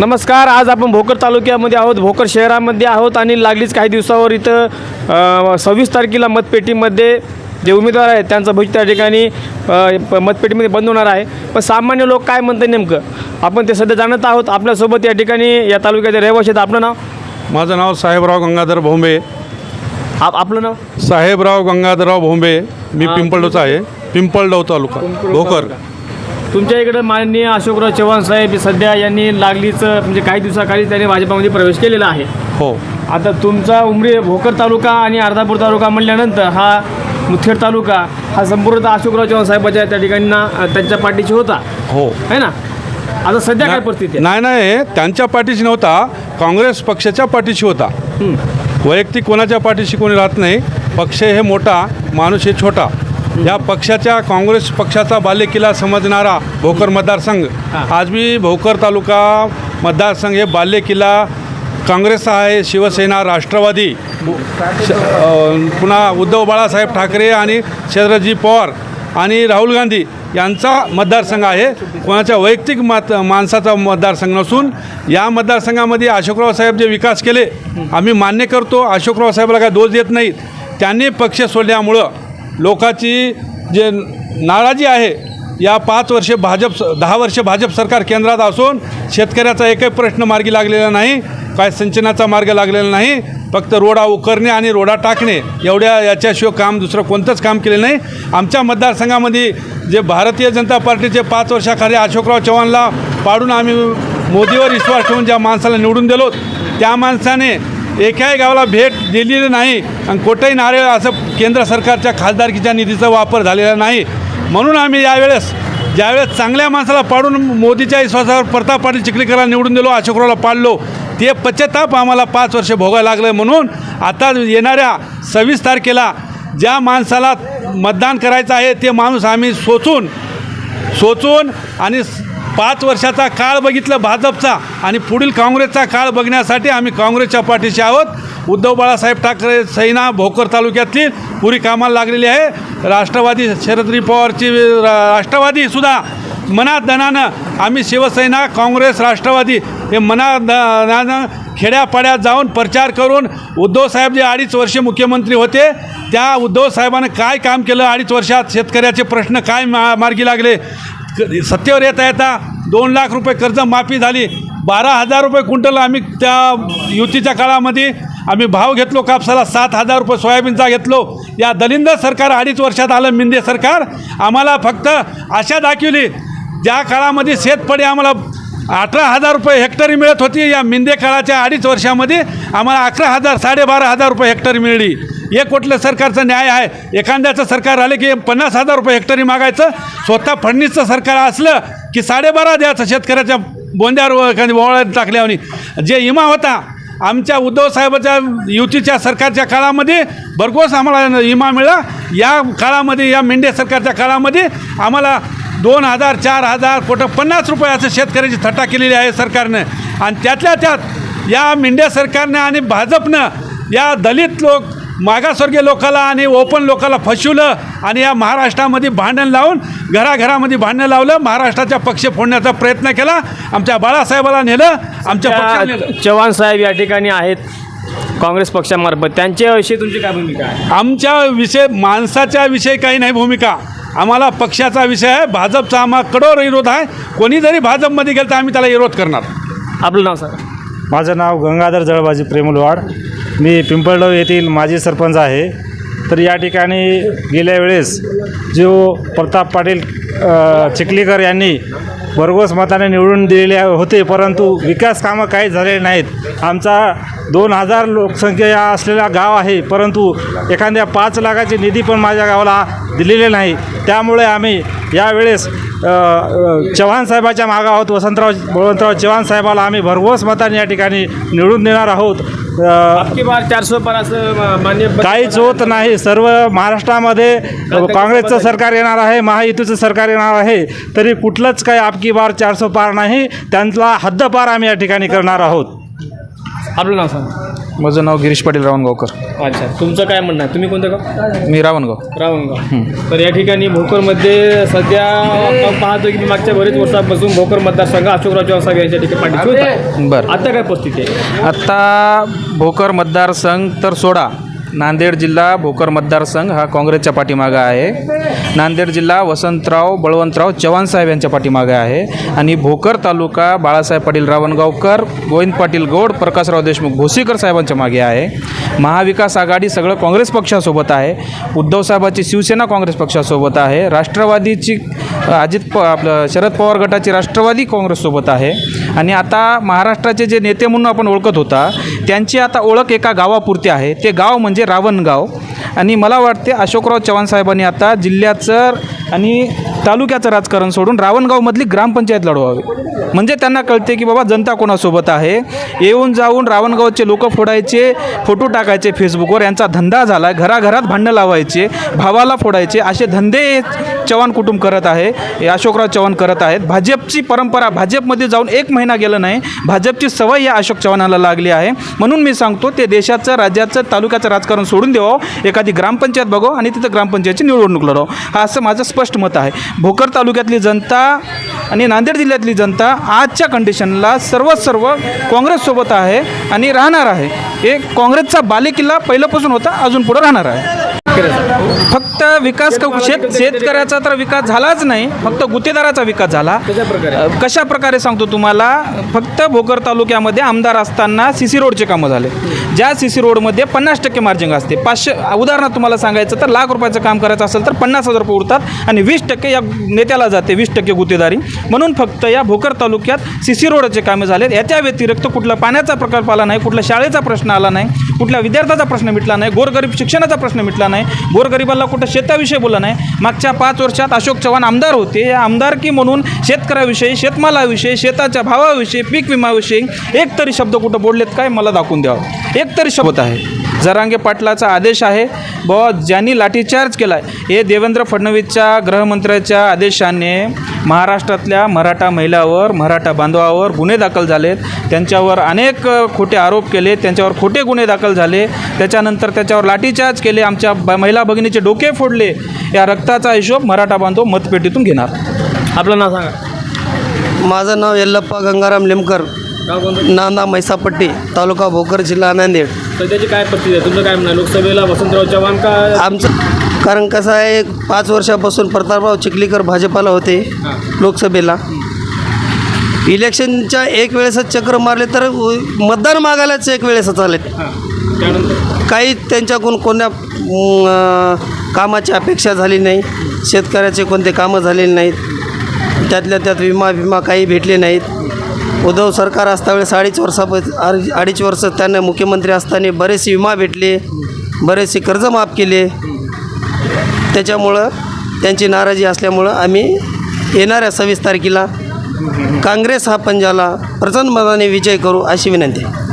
नमस्कार आज आपण भोकर तालुक्यामध्ये आहोत. भोकर शहरामध्ये आहोत आणि लागलीच काही दिवसावर इथं सव्वीस तारखेला मतपेटीमध्ये जे उमेदवार आहेत त्यांचं भविष्य त्या ठिकाणी मतपेटीमध्ये बंद होणार आहे. पण सामान्य लोक काय म्हणतात नेमकं? आपण ते सध्या जाणत आहोत. आपल्यासोबत या ठिकाणी या तालुक्याचे रहिवाशी आहेत. आपलं नाव? माझं नाव साहेबराव गंगाधर भोंबे. आप आपलं नाव? साहेबराव गंगाधरराव भोंबे. मी पिंपळडोचा आहे. पिंपळडव तालुका भोकर. तुमच्या इकडं माननीय अशोकराव चव्हाण साहेब सध्या यांनी लागलीचं म्हणजे काही दिवसाखाली त्यांनी भाजपामध्ये प्रवेश केलेला आहे. हो. आता तुमचा उमरी भोकर तालुका आणि अर्धापूर तालुका म्हणल्यानंतर हा मुथेड तालुका हा संपूर्ण अशोकराव चव्हाण साहेबाच्या त्या ठिकाणी ना त्यांच्या पाठीशी होता. हो. है ना? आता सध्या काय परिस्थिती आहे? नाही नाही त्यांच्या पाठीशी नव्हता काँग्रेस पक्षाच्या पाठीशी होता. वैयक्तिक कोणाच्या पाठीशी कोणी राहत नाही पक्ष हे मोठा माणूस हे छोटा. या पक्षाच्या काँग्रेस पक्षाचा बालेकिल्ला समजणारा भोकर मतदारसंघ. आज मी भोकर तालुका मतदारसंघ हे बालेकिल्ला काँग्रेस आहे शिवसेना राष्ट्रवादी पुन्हा उद्धव बाळासाहेब ठाकरे आणि शरदजी पवार आणि राहुल गांधी यांचा मतदारसंघ आहे. कोणाच्या वैयक्तिक मत माणसाचा मतदारसंघ नसून या मतदारसंघामध्ये अशोकराव साहेब जे विकास केले आम्ही मान्य करतो अशोकराव साहेबाला काय दोष देत नाहीत. त्यांनी पक्ष सोडल्यामुळं लोकाची जे नाराजी आहे या पाच वर्षे भाजप दहा वर्षे भाजप सरकार केंद्रात असून शेतकऱ्याचा एकही प्रश्न मार्गी लागलेला नाही काय सिंचनाचा मार्ग लागलेला नाही फक्त रोडा उकरणे आणि रोडा टाकणे एवढ्या याच्याशिवाय काम दुसरं कोणतंच काम केलं नाही. आमच्या मतदारसंघामध्ये जे भारतीय जनता पार्टीचे पाच वर्षाखाली अशोकराव चव्हाणला पाडून आम्ही मोदीवर विश्वास ठेवून ज्या माणसाला निवडून दिलो त्या माणसाने एकाही गावाला भेट दिलेली नाही आणि कुठेही नारळ असं केंद्र सरकारच्या खासदारकीच्या निधीचा वापर झालेला नाही. म्हणून आम्ही यावेळेस ज्यावेळेस चांगल्या माणसाला पाडून मोदीच्या विश्वासावर प्रताप पाटील चिखलीकरला निवडून दिलो अशोकरावला पाडलो ते पश्चाताप आम्हाला पाच वर्ष भोगायला लागलं म्हणून आता येणाऱ्या सव्वीस तारखेला ज्या माणसाला मतदान करायचं आहे ते माणूस आम्ही सोचून सोचून आणि पाच वर्षाचा काळ बघितलं भाजपचा आणि पुढील काँग्रेसचा काळ बघण्यासाठी आम्ही काँग्रेसच्या पाठीशी आहोत. उद्धव बाळासाहेब ठाकरे सैना भोकर तालुक्यातली पुरी कामाला लागलेली आहे. राष्ट्रवादी शरदरी पवारची रा- राष्ट्रवादीसुद्धा मनात आम्ही शिवसेना काँग्रेस राष्ट्रवादी हे मनात खेड्यापाड्यात जाऊन प्रचार करून उद्धवसाहेब जे अडीच वर्षे मुख्यमंत्री होते त्या उद्धव साहेबानं काय काम केलं अडीच वर्षात शेतकऱ्याचे प्रश्न काय मा मार्गी लागले सत्तेवर येता येता दोन लाख रुपये कर्जमाफी झाली. बारा हजार रुपये क्विंटल आम्ही त्या युतीच्या काळामध्ये आम्ही भाव घेतलो कापसाला. सात हजार रुपये सोयाबीनचा घेतलो. या दलिंद सरकार अडीच वर्षात आलं. मिंदे सरकार आम्हाला फक्त आशा दाखवली. ज्या काळामध्ये शेतपडे आम्हाला अठरा हजार रुपये हेक्टरी मिळत होती या मिंदे काळाच्या अडीच वर्षामध्ये आम्हाला अकरा हजार साडेबारा हजार रुपये हेक्टरी मिळली. एक कुठलं सरकारचं न्याय आहे? एखाद्याचं सरकार आलं की पन्नास हजार रुपये हेक्टरी मागायचं स्वतः फडणीसचं सरकार असलं की साडेबारा द्यायचं शेतकऱ्याच्या बोंद्यावर एखादी बोळ्यात टाकल्यावर जे इमा होता आमच्या उद्धव साहेबाच्या युतीच्या सरकारच्या काळामध्ये भरघोस आम्हाला इमा मिळाला. या काळामध्ये या मेंढे सरकारच्या काळामध्ये आम्हाला दोन हजार चार हजार कोटं पन्नास रुपयाचं शेतकऱ्याची थट्टा केलेली आहे सरकारनं. आणि त्यातल्या त्यात या मेंढ्या सरकारनं आणि भाजपनं या दलित लोक मागासवर्गीय लोकाला आणि ओपन लोकाला फसवलं आणि या महाराष्ट्रामध्ये भांडण लावून घराघरामध्ये भांडणं लावलं महाराष्ट्राचा पक्ष फोडण्याचा प्रयत्न केला आमच्या बाळासाहेबाला नेलं आमच्या चव्हाण साहेब या ठिकाणी आहेत काँग्रेस पक्षामार्फत. त्यांच्याविषयी तुमची काय भूमिका आहे? आमच्या विषय माणसाच्या विषयी काही नाही भूमिका. आम्हाला पक्षाचा विषय आहे भाजपचा आम्हा कडोर विरोध आहे. कोणी जरी भाजपमध्ये गेलं तर आम्ही त्याला विरोध करणार. आपलं नाव सांगा. माझं नाव गंगाधर जळबाजी प्रेमलवाड. मी पिंपळगाव येथील माजी सरपंच आहे. तर या ठिकाणी गेल्या वेळेस जो प्रताप पाटील चिखलीकर यांनी भरघोस मताने निवडून दिलेले होते परंतु विकास कामं काही झालेली नाहीत. आमचा दोन हजार लोकसंख्या असलेला गाव आहे परंतु एखाद्या पाच लाखाची निधी पण माझ्या गावाला दिलेले नाही. त्यामुळे आम्ही यावेळेस चव्हाण साहेबाच्या मागं आहोत वसंतराव बळवंतराव चव्हाण साहेबाला आम्ही भरघोस मताने या ठिकाणी निवडून देणार आहोत. अ, मान्य काहीच होत नाही. सर्व महाराष्ट्रामध्ये काँग्रेसचं सरकार येणार आहे महायुतीचं सरकार येणार आहे तरी कुठलंच काही आपकी बार चारशे पार नाही. त्यांना हद्दपार आम्ही या ठिकाणी करणार आहोत. आपलं नाव सांगा. माझं नाव गिरीश पाटील रावणगावकर. अच्छा तुमचं काय म्हणणं आहे? तुम्ही कोणतं गाव? मी रावणगाव. रावणगाव. तर या ठिकाणी भोकरमध्ये सध्या आपण पाहतो की मागच्या बरेच वर्षापासून भोकर मतदारसंघ अशोकराव चव्हाण यांच्या ठिकाणी पाठीशी होता. बरं. आता काय परिस्थिती आहे? आत्ता भोकर मतदारसंघ तर सोडा नांदेड जिल्हा भोकर मतदारसंघ हा काँग्रेसच्या पाठीमागं आहे. नांदेड जिल्हा वसंतराव बळवंतराव चव्हाण साहेब यांच्या पाठीमागं आहे. आणि भोकर तालुका बाळासाहेब पाटील रावणगावकर गोविंद पाटील गौड प्रकाशराव देशमुख भोसीकर साहेबांच्या मागे आहे. महाविकास आघाडी सगळं काँग्रेस पक्षासोबत आहे. उद्धवसाहेबाची शिवसेना काँग्रेस पक्षासोबत आहे. राष्ट्रवादीची अजित प आपलं शरद पवार गटाची राष्ट्रवादी काँग्रेससोबत आहे. आणि आता महाराष्ट्राचे जे नेते म्हणून आपण ओळखत होता त्यांची आता ओळख एका गावापुरती आहे. ते गाव म्हणजे रावणगाव. आणि मला वाटते अशोकराव चव्हाण साहेबांनी आता जिल्ह्याचं आणि तालुक्याचं राजकारण सोडून रावणगावमधली ग्रामपंचायत लढवावी. म्हणजे त्यांना कळते की बाबा जनता कोणासोबत आहे? येऊन जाऊन रावणगावचे लोक फोडायचे फोटो टाकायचे फेसबुकवर यांचा धंदा झाला घराघरात भांडणं लावायचे भावाला फोडायचे असे धंदे चव्हाण कुटुंब करत आहे अशोकराव चव्हाण करत आहेत. भाजपची परंपरा भाजपमध्ये जाऊन एक महिना गेलं नाही भाजपची सवय या अशोक चव्हाणाला लागली आहे. म्हणून मी सांगतो ते देशाचं राज्याचं तालुक्याचं राजकारण सोडून द्यावं एखादी ग्रामपंचायत बघावं आणि तिथं ग्रामपंचायतची निवडणूक लढावं हा असं माझं स्पष्ट मत आहे. भोकर तालुक्यातली जनता आणि नांदेड जिल्ह्यातली जनता आजच्या कंडिशनला सर्व सर्व काँग्रेससोबत आहे आणि राहणार आहे. हे काँग्रेसचा बालेकिल्ला पहिल्यापासून होता अजून पुढं राहणार आहे. फक्त विकास क- शेत शेतकऱ्याचा तर विकास झालाच नाही फक्त गुत्तेदाराचा विकास झाला. कशा प्रकारे? सांगतो तुम्हाला? फक्त भोकर तालुक्यामध्ये आमदार असताना सी सी रोडचे कामं झाले. ज्या सी सी रोडमध्ये पन्नास टक्के मार्जिंग असते. पाचशे उदाहरणार्थ तुम्हाला सांगायचं तर लाख रुपयाचं काम करायचं असेल तर पन्नास हजार रुपये उरतात आणि वीस टक्के या नेत्याला जाते वीस टक्के गुत्तेदारी. म्हणून फक्त या भोकर तालुक्यात सी सी रोडचे कामे झालेत. याच्या व्यतिरिक्त कुठला पाण्याचा प्रकल्प आला नाही कुठल्या शाळेचा प्रश्न आला नाही कुठल्या विद्यार्थ्याचा प्रश्न मिटला नाही गोरगरीब शिक्षणाचा प्रश्न मिटला नाही गोरगरिबाला कुठं शेताविषयी बोलला नाही. मागच्या पाच वर्षात अशोक चव्हाण आमदार होते. या आमदारकी म्हणून शेतकऱ्याविषयी शेतमालाविषयी शेताच्या भावाविषयी पीक विमाविषयी एक तरी शब्द कुठं बोललेत काय? मला दाखवून द्यावं. एक तरी शब्द आहे. जरांगे पाटलाचा आदेश आहे. ब ज्यांनी लाठीचार्ज केला आहे हे देवेंद्र फडणवीसच्या गृहमंत्र्याच्या आदेशाने महाराष्ट्रातल्या मराठा महिलावर मराठा बांधवावर गुन्हे दाखल झालेत. त्यांच्यावर अनेक खोटे आरोप केले त्यांच्यावर खोटे गुन्हे दाखल झाले. त्याच्यानंतर त्याच्यावर लाठीचार्ज केले आमच्या ब महिला भगिनीचे डोके फोडले. या रक्ताचा हिशोब मराठा बांधव मतपेटीतून घेणार. आपलं नाव सांगा. माझं नाव यल्लप्पा गंगाराम लिमकर. नांदा मैसापट्टी तालुका भोकर जिल्हा नांदेड. सध्याची काय आहे तुमचं काय म्हणणं आहे? लोकसभेला वसंतराव चव्हाण का आमचं कारण कसं आहे पाच वर्षापासून प्रतापराव चिखलीकर भाजपाला होते. लोकसभेला. इलेक्शनच्या एक वेळेसच चक्र मारले तर मतदान मागायलाच एक वेळेसच आले त्यानंतर? काही त्यांच्याकडून कोणत्या अं, कामाची अपेक्षा झाली नाही. शेतकऱ्याचे कोणते कामं झालेले नाहीत. त्यातल्या त्यात विमा विमा काही भेटले नाहीत. उद्धव सरकार असतावेळेस अडीच वर्षाप अडीच अडीच वर्ष त्यांना मुख्यमंत्री असताना बरेचसे विमा भेटले बरेचसे कर्ज माफ केले. त्याच्यामुळं त्यांची नाराजी असल्यामुळं आम्ही येणाऱ्या सव्वीस तारखेला काँग्रेस हा पंजाला प्रचंड मताने विजय करू अशी विनंती आहे.